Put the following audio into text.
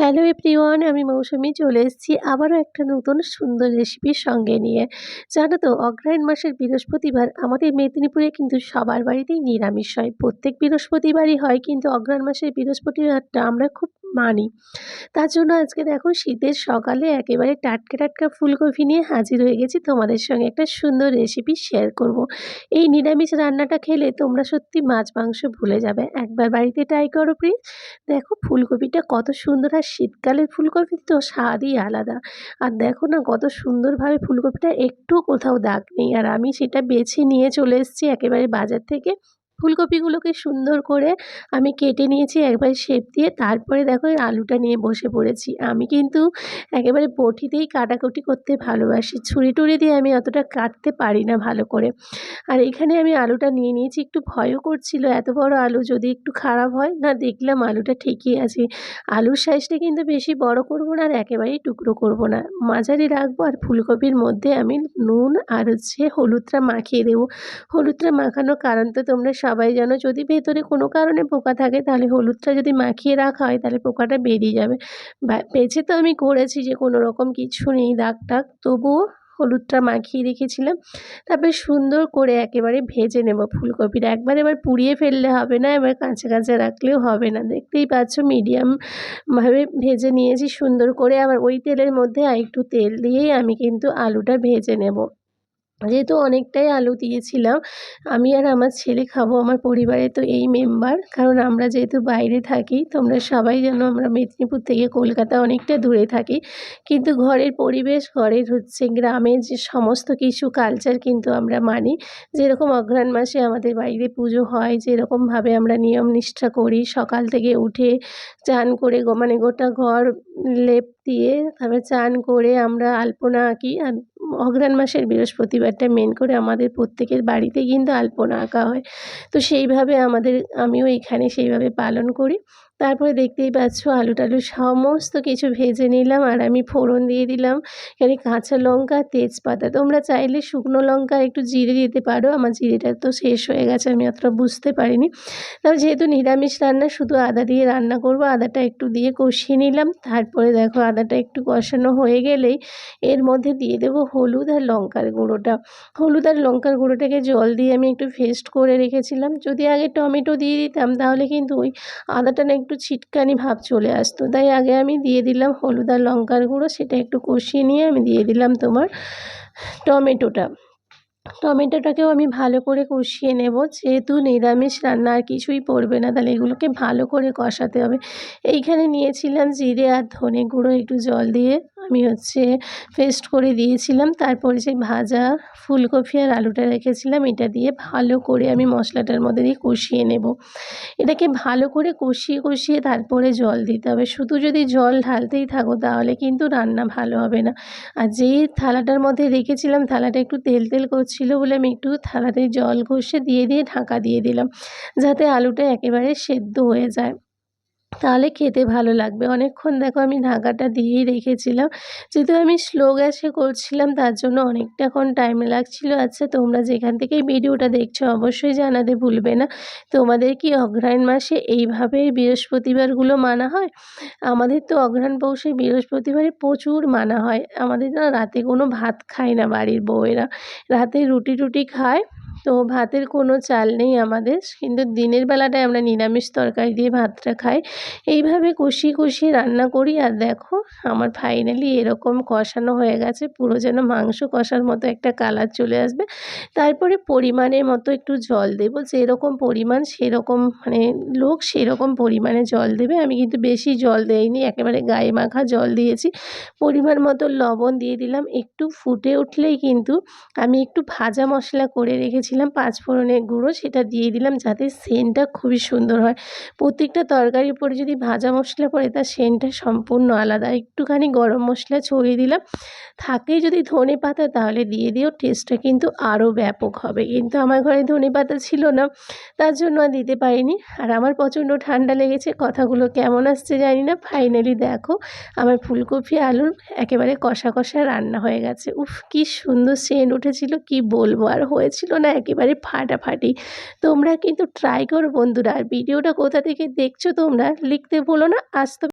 Hello everyone আমি মৌসুমি চলে এসেছি আবারও একটা নতুন সুন্দর রেসিপির সঙ্গে নিয়ে। জানো তো অগ্রায়ণ মাসের বৃহস্পতিবার আমাদের মেদিনীপুরে কিন্তু সবার বাড়িতেই নিরামিষ হয়। প্রত্যেক বৃহস্পতিবারই হয়, কিন্তু অগ্রায়ণ মাসের বৃহস্পতিবারটা আমরা খুব মানি। তার জন্য আজকে দেখো শীতের সকালে একেবারে টাটকা টাটকা ফুলকপি নিয়ে হাজির হয়ে গেছি। তোমাদের সঙ্গে একটা সুন্দর রেসিপি শেয়ার করব। এই নিরামিষ রান্নাটা খেলে তোমরা সত্যি মাছ মাংস ভুলে যাবে। একবার বাড়িতে ট্রাই করো প্লিজ দেখো ফুলকপিটা কত সুন্দর আর শীতকালের ফুলকপির তো স্বাদই আলাদা। আর দেখো না কত সুন্দরভাবে ফুলকপিটা একটু কোথাও দাগ নেই। আর আমি সেটা বেছে নিয়ে চলে এসেছি একেবারে বাজার থেকে। ফুলকপিগুলোকে সুন্দর করে আমি কেটে নিয়েছি, একবার শেপ দিয়ে। তারপরে দেখো আলুটা নিয়ে বসে পড়েছি। আমি কিন্তু একেবারে বটিতেই কাটাকুটি করতে ভালোবাসি। ছুরি টুরি দিয়ে আমি অতটা কাটতে পারি না ভালো করে। আর এখানে আমি আলুটা নিয়ে নিয়েছি। একটু ভয়ও করছিল, এত বড় আলু যদি একটু খারাপ হয়, না দেখলাম আলুটা ঠিকই আছে। আলুর সাইজটা কিন্তু বেশি বড় করব না আর একেবারেই টুকরো করব না। মাঝারি রাখব আর ফুলকপির মধ্যে আমি নুন আর হচ্ছে হলুদটা মাখিয়ে দেবো। হলুদটা মাখানোর কারণ তো তোমরা সবাই জানো যদি ভেতরে কোনো কারণে পোকা থাকে, তাহলে হলুদটা যদি মাখিয়ে রাখা হয়, তাহলে পোকাটা বেরিয়ে যাবে। বেছে তো আমি করেছি যে, কোনো রকম কিছু নেই দাগ টাগ। তবুও হলুদটা মাখিয়ে রেখেছিলাম। তারপরে সুন্দর করে একেবারে ভেজে নেব ফুলকপিটা। একবার এবার পুড়িয়ে ফেললে হবে না, এবার কাঁচা কাঁচা রাখলেও হবে না। দেখতেই পাচ্ছ, মিডিয়ামভাবে ভেজে নিয়েছি। সুন্দর করে আবার ওই তেলের মধ্যে আর একটু তেল দিয়েই আমি কিন্তু আলুটা ভেজে নেব। যেহেতু অনেকটাই আলু দিয়েছিলাম, আমি আর আমার ছেলে খাব আমার পরিবারে তো এই মেম্বার কারণ আমরা যেহেতু বাইরে থাকি, তোমরা সবাই জানো আমরা মেদিনীপুর থেকে কলকাতা অনেকটা দূরে থাকি, কিন্তু ঘরের পরিবেশ, ঘরের হচ্ছে গ্রামের যে সমস্ত কিছু কালচার কিন্তু আমরা মানি। যেরকম অঘ্রাণ মাসে আমাদের বাড়িতে পুজো হয়, যেরকমভাবে আমরা নিয়ম নিষ্ঠা করি, সকাল থেকে উঠে চান করে মানে গোটা ঘর লেপ দিয়ে তারপরে চান করে আমরা আলপনা আঁকি আর অঘ্রাণ মাসের বৃহস্পতিবারটা মেন করে আমাদের প্রত্যেকের বাড়িতে কিন্তু আলপনা আঁকা হয়। তো সেইভাবে আমাদের, আমিও এখানে সেইভাবে পালন করি। তারপরে দেখতেই পাচ্ছ আলু টালু সমস্ত কিছু ভেজে নিলাম আর আমি ফোড়ন দিয়ে দিলাম। এখানে কাঁচা লঙ্কা, তেজপাতা। তোমরা চাইলে শুকনো লঙ্কা একটু জিরে দিতে পারো। আমার জিরেটা তো শেষ হয়ে গেছে, আমি অতটা বুঝতে পারিনি। তবে যেহেতু নিরামিষ রান্না, শুধু আদা দিয়ে রান্না করব। আদাটা একটু দিয়ে কষিয়ে নিলাম। তারপরে দেখো আদাটা একটু কষানো হয়ে গেলেই এর মধ্যে দিয়ে দেবো হলুদ আর লঙ্কার গুঁড়োটা। হলুদ আর লঙ্কার গুঁড়োটাকে জল দিয়ে আমি একটু ফেস্ট করে রেখেছিলাম। যদি আগে টমেটো দিয়ে দিতাম, তাহলে কিন্তু ওই আদাটা না একটু ছিটকানি ভাব চলে আসতো। তাই আগে আমি দিয়ে দিলাম হলুদ আর লঙ্কার গুঁড়ো, সেটা একটু কষিয়ে নিয়ে আমি দিয়ে দিলাম তোমার টমেটোটা। টমেটোটাকেও আমি ভালো করে কষিয়ে নেব। যেহেতু নিরামিষ রান্না আর কিছুই পড়বে না, তাহলে এগুলোকে ভালো করে কষাতে হবে। এইখানে নিয়েছিলাম জিরে আর ধনে গুঁড়ো, একটু জল দিয়ে। আমি হচ্ছে পেস্ট করে দিয়েছিলাম। তারপরে যে ভাজা ফুলকপি আর আলুটা রেখেছিলাম, এটা দিয়ে ভালো করে আমি মশলাটার মধ্যে দিয়ে কষিয়ে নেব। এটাকে ভালো করে কষিয়ে কষিয়ে তারপরে জল দিতে হবে। শুধু যদি জল ঢালতেই থাকো, তাহলে কিন্তু রান্না ভালো হবে না। আর যেই থালাটার মধ্যে রেখেছিলাম, থালাটা একটু তেল তেল করছিল বলে আমি একটু থালাতে জল ঘষে দিয়ে দিয়ে ঢাকা দিয়ে দিলাম, যাতে আলুটা একেবারে সেদ্ধ হয়ে যায়। তাহলে খেতে ভালো লাগবে। অনেকক্ষণ দেখো আমি ঢাকাটা দিয়েই রেখেছিলাম। যেহেতু আমি স্লো গ্যাসে করছিলাম, তার জন্য অনেকটাক্ষণ টাইম লাগছিল। আচ্ছা তোমরা যেখান থেকে ভিডিওটা দেখছ অবশ্যই জানাতে ভুলবে না। তোমাদের কি অঘ্রায়ণ মাসে এইভাবে বৃহস্পতিবারগুলো মানা হয়? আমাদের তো অঘ্রাণ পৌষে বৃহস্পতিবারে প্রচুর মানা হয়। আমাদের না রাতে কোনো ভাত খায় না বাড়ির বউয়েরা। রাতে রুটি টুটি খায়। তো ভাতের কোনো চাল নেই আমাদের। কিন্তু দিনের বেলাটায় আমরা নিরামিষ তরকারি দিয়ে ভাতটা খাই। এইভাবে কষিয়ে কষিয়ে রান্না করি আর দেখো, আমার ফাইনালি এরকম কষানো হয়ে গেছে। পুরো যেন মাংস কষার মতো একটা কালার চলে আসবে। তারপরে পরিমাণের মতো একটু জল দেবো। যেরকম পরিমাণ, সেরকম মানে লোক সেরকম পরিমাণে জল দেবে। আমি কিন্তু বেশি জল দেইনি, একেবারে গায়ে মাখা জল দিয়েছি। পরিমাণ মতো লবণ দিয়ে দিলাম। একটু ফুটে উঠলেই কিন্তু আমি একটু ভাজা মশলা করে রেখেছি। পাঁচ পাঁচফোড়নের গুঁড়ো, সেটা দিয়ে দিলাম যাতে সেন্টটা খুবই সুন্দর হয়। প্রত্যেকটা তরকারির উপরে যদি ভাজা মশলা পড়ে, তার সেন্টটা সম্পূর্ণ আলাদা। একটুখানি গরম মশলা ছড়িয়ে দিলাম। থাকে যদি ধনে পাতা, তাহলে দিয়ে দিও, টেস্টটা কিন্তু আরও ব্যাপক হবে। কিন্তু আমার ঘরে ধনে পাতা ছিল না, তার জন্য আর দিতে পারিনি। আর আমার প্রচণ্ড ঠান্ডা লেগেছে, কথাগুলো কেমন আসছে জানি না। ফাইনালি দেখো, আমার ফুলকপি, আলুর একেবারে কষা কষা রান্না হয়ে গেছে। উফ, কি সুন্দর সেন্ট উঠেছিল, কি বলব? আর হয়েছিল না একেবারে ফাটাফাটি। তোমরা কিন্তু ট্রাই করো বন্ধুরা। আর ভিডিওটা কোথা থেকে দেখছ তোমরা লিখতে ভুলো না। আজ তো